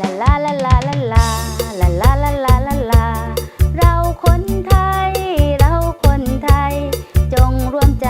ลาลาลาลาลาลาลาลาลาลาลาลาเราคนไทย เราคนไทย จงรวมใจ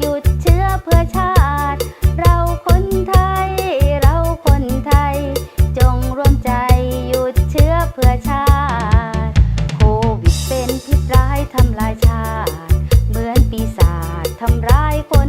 หยุดเชื้อเพื่อชาติ เราคนไทย เราคนไทย จงรวมใจหยุดเชื้อเพื่อชาติโควิดเป็นพิษร้ายทำลายชาติ เหมือนปีศาจทำร้ายคน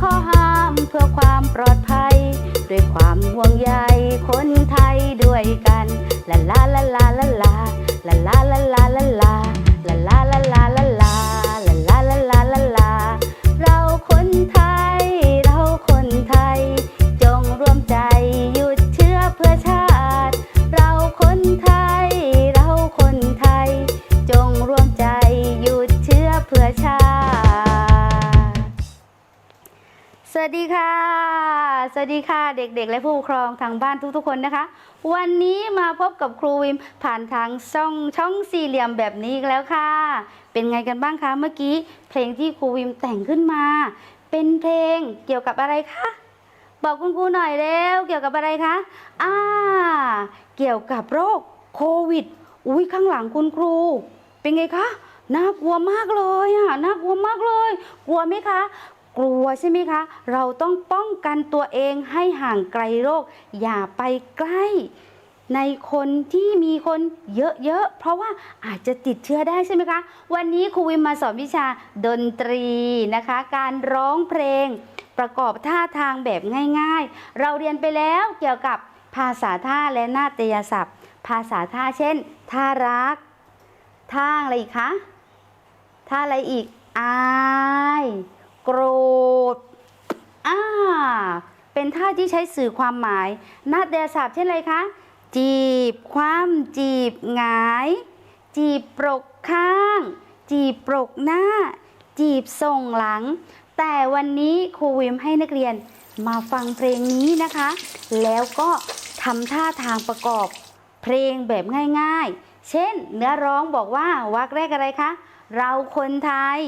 ข้อห้ามเพื่อความปลอดภัย ด้วยความห่วงใยคนไทยด้วยกันลาลาลาลาลาลาลา วัสดีค่ะเด็กๆ และผู้ปกครองทางบ้านทุกๆคนนะคะ วันนี้มาพบกับครูวิมผ่านทางช่องช่องสี่เหลี่ยมแบบนี้อีกแล้วค่ะ เป็นไงกันบ้างคะเมื่อกี้ เพลงที่ครูวิมแต่งขึ้นมา เป็นเพลงเกี่ยวกับอะไรคะบอกคุณครูหน่อยเร็วเกี่ยวกับอะไรคะอ่าเกี่ยวกับโรคโควิดอุ้ยข้างหลังคุณครู เป็นไงคะน่ากลัวมากเลยอะน่ากลัวมากเลย กลัวไหมคะ กลัวใช่ไหมคะ เราต้องป้องกันตัวเองให้ห่างไกลโรค อย่าไปใกล้ ในคนที่มีคนเยอะๆ เพราะว่าอาจจะติดเชื้อได้ใช่ไหมคะ วันนี้ครูวิมมาสอนวิชาดนตรีนะคะ การร้องเพลง ประกอบท่าทางแบบง่ายๆ เราเรียนไปแล้วเกี่ยวกับภาษาท่าและนาฏยศัพท์ ภาษาท่าเช่น ท่ารัก ท่าอะไรอีกคะ ท่าอะไรอีก อาย กรธอ่าเป็นท่าที่ใช้สื่อความหมายนาฏยศัพท์เช่นไรคะ จีบ คว่ำจีบหงาย จีบปรกข้าง จีบปรกหน้า จีบส่งหลัง แต่วันนี้ครูวิมให้นักเรียนมาฟังเพลงนี้นะคะ แล้วก็ทำท่าทางประกอบ เพลงแบบง่ายๆ เช่น เนื้อร้องบอกว่าวักแรกอะไรคะ เราคนไทย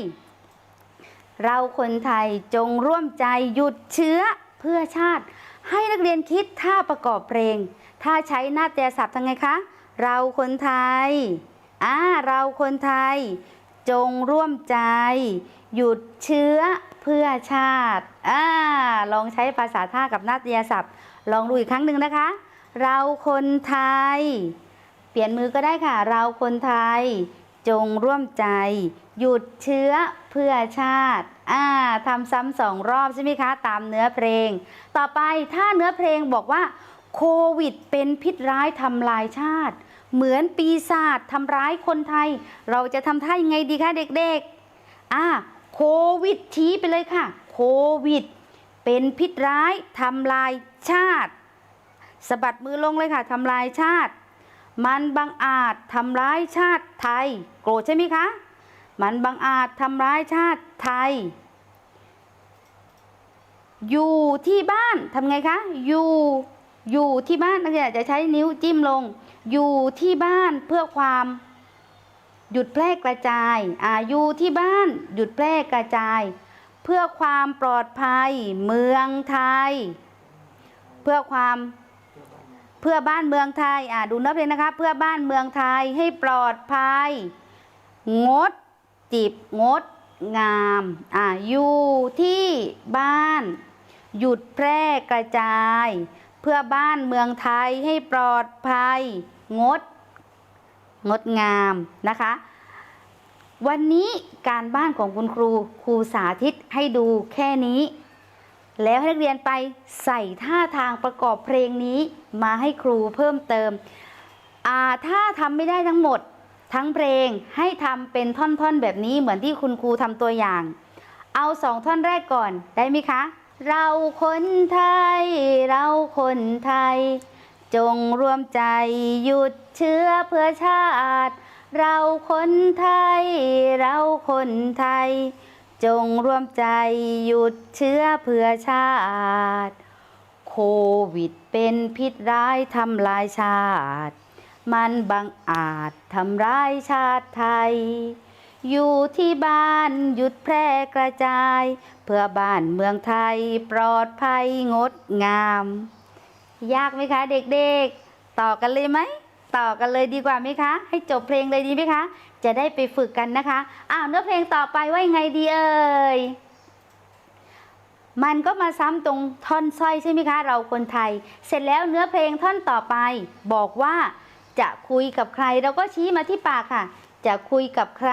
เราคนไทยจงร่วมใจหยุดเชื้อเพื่อชาติ ให้นักเรียนคิดท่าประกอบเพลง ถ้าใช้หน้าฏยศัพท์ทำไงคะ เราคนไทยอ่าเราคนไทย จงร่วมใจ หยุดเชื้อเพื่อชาติอ่าลองใช้ภาษาท่ากับนาฏยศัพท์ ลองดูอีกครั้งหนึ่งนะคะ เราคนไทย เปลี่ยนมือก็ได้ค่ะ เราคนไทย จงร่วมใจ หยุดเชื้อเพื่อชาติอ่าทำซ้ำสองรอบใช่ไหมคะ ตามเนื้อเพลง ต่อไปถ้าเนื้อเพลงบอกว่าโควิดเป็นพิษร้ายทำลายชาติ เหมือนปีศาจทำร้ายคนไทย เราจะทำท่ายังไงดีคะเด็กๆอ่าโควิดชี้ไปเลยค่ะ โควิด เป็นพิษร้ายทำลายชาติสะบัดมือลงเลยค่ะทำลายชาติ มันบังอาจทำร้ายชาติไทย โกรธใช่ไหมคะ มันบังอาจทำร้ายชาติไทย อยู่ที่บ้านทำไงคะ อยู่ อยู่ที่บ้านนักเรียนจะใช้นิ้วจิ้มลง อยู่ที่บ้านเพื่อความหยุดแพร่กระจายอ่าอยู่ที่บ้านหยุดแพร่กระจาย เพื่อความปลอดภัยเมืองไทย เพื่อความเพื่อบ้านเมืองไทยอ่าดูนื้อเลงนะคะ เพื่อบ้านเมืองไทยให้ปลอดภัย งด จิบงดงามอ่าอยู่ที่บ้าน หยุดแพร่กระจาย เพื่อบ้านเมืองไทยให้ปลอดภัย งด งดงามนะคะ วันนี้การบ้านของคุณครูครูสาธิตให้ดูแค่นี้ แล้วให้นักเรียนไปใส่ท่าทางประกอบเพลงนี้มาให้ครูเพิ่มเติมอ่าถ้าทำไม่ได้ทั้งหมด ทั้งเพลงให้ทำเป็นท่อนๆแบบนี้เหมือนที่คุณครูทำตัวอย่าง เอาสองท่อนแรกก่อนได้ไหมคะ เราคนไทย เราคนไทย จงรวมใจหยุดเชื้อเพื่อชาติ เราคนไทย เราคนไทย จงรวมใจหยุดเชื้อเพื่อชาติ โควิดเป็นพิษร้ายทำลายชาติ มันบังอาจทำร้ายชาติไทย อยู่ที่บ้านหยุดแพร่กระจาย เพื่อบ้านเมืองไทยปลอดภัยงดงาม ยากไหมคะเด็กๆ ต่อกันเลยไหม ต่อกันเลยดีกว่าไหมคะ ให้จบเพลงเลยดีไหมคะ จะได้ไปฝึกกันนะคะ อ้าวเนื้อเพลงต่อไปว่ายังไงดีเอ่ยมันก็มาซ้ำตรงท่อนสร้อยใช่ไหมคะ เราคนไทย เสร็จแล้วเนื้อเพลงท่อนต่อไป บอกว่า จะคุยกับใครเราก็ชี้มาที่ปากค่ะ จะคุยกับใคร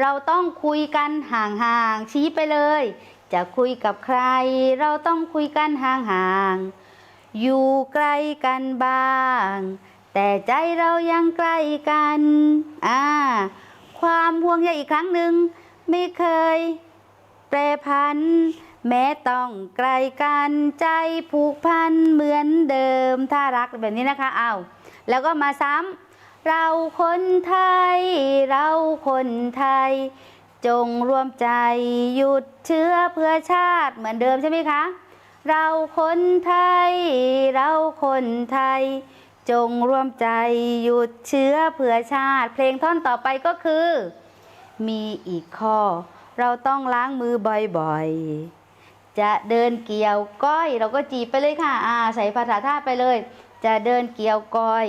เราต้องคุยกันห่างๆชี้ไปเลย จะคุยกับใคร เราต้องคุยกันห่างๆอยู่ใกล้กันบ้าง แต่ใจเรายังใกล้กันอ่าความห่วงใยอีกครั้งหนึ่งไม่เคย แปรพันแม้ต้องไกลกันใจผูกพันเหมือนเดิม ถ้ารักแบบนี้นะคะเอา แล้วก็มาซ้ำเราคนไทย เราคนไทย จงรวมใจหยุดเชื้อเพื่อชาติเหมือนเดิมใช่ไหมคะ เราคนไทย เราคนไทย จงรวมใจหยุดเชื้อเพื่อชาติ เพลงท่อนต่อไปก็คือ มีอีกข้อ เราต้องล้างมือบ่อยๆจะเดินเกี่ยวก้อยเราก็จีบไปเลยค่ะ อ่า ใส่ภาษาท่าไปเลย จะเดินเกี่ยวก้อย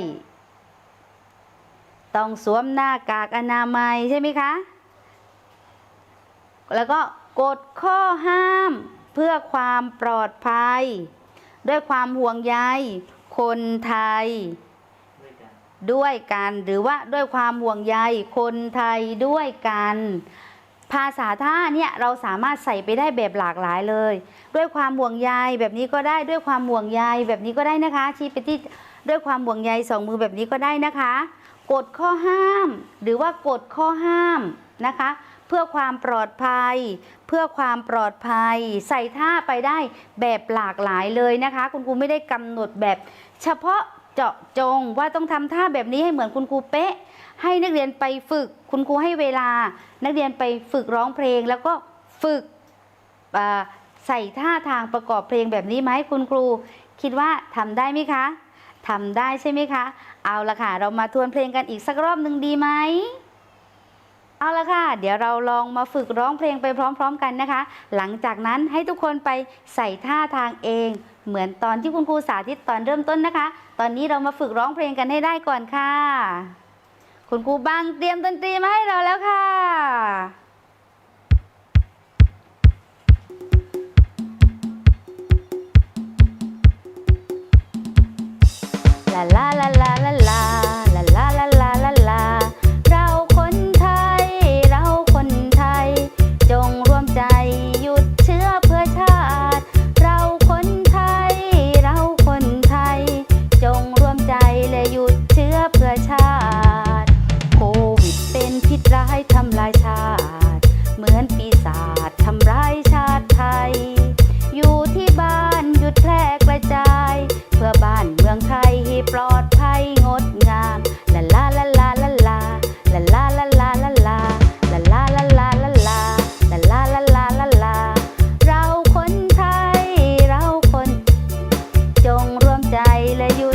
ต้องสวมหน้ากากอนามัยใช่ไหมคะ แล้วก็กฎข้อห้ามเพื่อความปลอดภัย ด้วยความห่วงใยคนไทย ด้วยกันหรือว่าด้วยความห่วงใยคนไทยด้วยกัน ภาษาท่าเนี่ยเราสามารถใส่ไปได้แบบหลากหลายเลย ด้วยความห่วงใยแบบนี้ก็ได้ด้วยความห่วงใยแบบนี้ก็ได้นะคะ ชี้ไปที่ด้วยความห่วงใยสองมือแบบนี้ก็ได้นะคะกฎข้อห้าม หรือว่ากฎข้อห้ามนะคะ เพื่อความปลอดภัย เพื่อความปลอดภัย ใส่ท่าไปได้แบบหลากหลายเลยนะคะ คุณครูไม่ได้กำหนดแบบ เฉพาะเจาะจงว่าต้องทำท่าแบบนี้ให้เหมือนคุณครูเป๊ะ ให้นักเรียนไปฝึก คุณครูให้เวลา นักเรียนไปฝึกร้องเพลงแล้วก็ฝึก ใส่ท่าทางประกอบเพลงแบบนี้ไหมคุณครู คิดว่าทำได้ไหมคะทำได้ใช่ไหมคะ เอาละค่ะ เรามาทวนเพลงกันอีกสักรอบหนึ่งดีไหมเอาละค่ะ เดี๋ยวเราลองมาฝึกร้องเพลงไปพร้อม ๆ กันนะคะ หลังจากนั้นให้ทุกคนไปใส่ท่าทางเอง เหมือนตอนที่คุณครูสาธิตตอนเริ่มต้นนะคะ ตอนนี้เรามาฝึกร้องเพลงกันให้ได้ก่อนค่ะ คุณครูบังเตรียมดนตรีมาให้เราแล้วค่ะ la la la la la baila y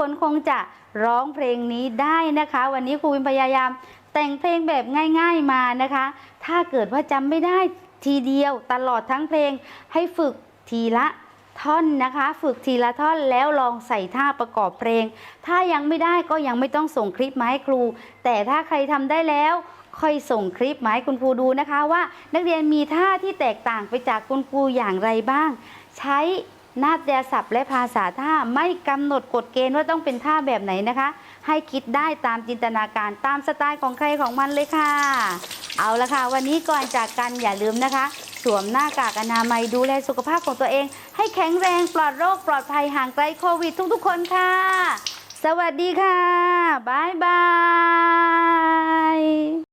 คนคงจะร้องเพลงนี้ได้นะคะ วันนี้ครูวินพยายามแต่งเพลงแบบง่าย ๆมานะคะ ถ้าเกิดว่าจำไม่ได้ทีเดียวตลอดทั้งเพลงให้ฝึกทีละท่อนนะคะ ฝึกทีละท่อนแล้วลองใส่ท่าประกอบเพลง ถ้ายังไม่ได้ก็ยังไม่ต้องส่งคลิปมาให้ครู แต่ถ้าใครทำได้แล้วค่อยส่งคลิปมาให้คุณครูดูนะคะว่า นักเรียนมีท่าที่แตกต่างไปจากคุณครูอย่างไรบ้าง ใช้ นาฏยศัพท์และภาษาท่าไม่กำหนดกฎเกณฑ์ว่าต้องเป็นท่าแบบไหนนะคะ ให้คิดได้ตามจินตนาการตามสไตล์ของใครของมันเลยค่ะ เอาละค่ะ วันนี้ก่อนจากกันอย่าลืมนะคะ สวมหน้ากากอนามัยดูแลสุขภาพของตัวเอง ให้แข็งแรงปลอดโรคปลอดภัยห่างไกลโควิดทุกๆ คนค่ะ สวัสดีค่ะ บ๊ายบาย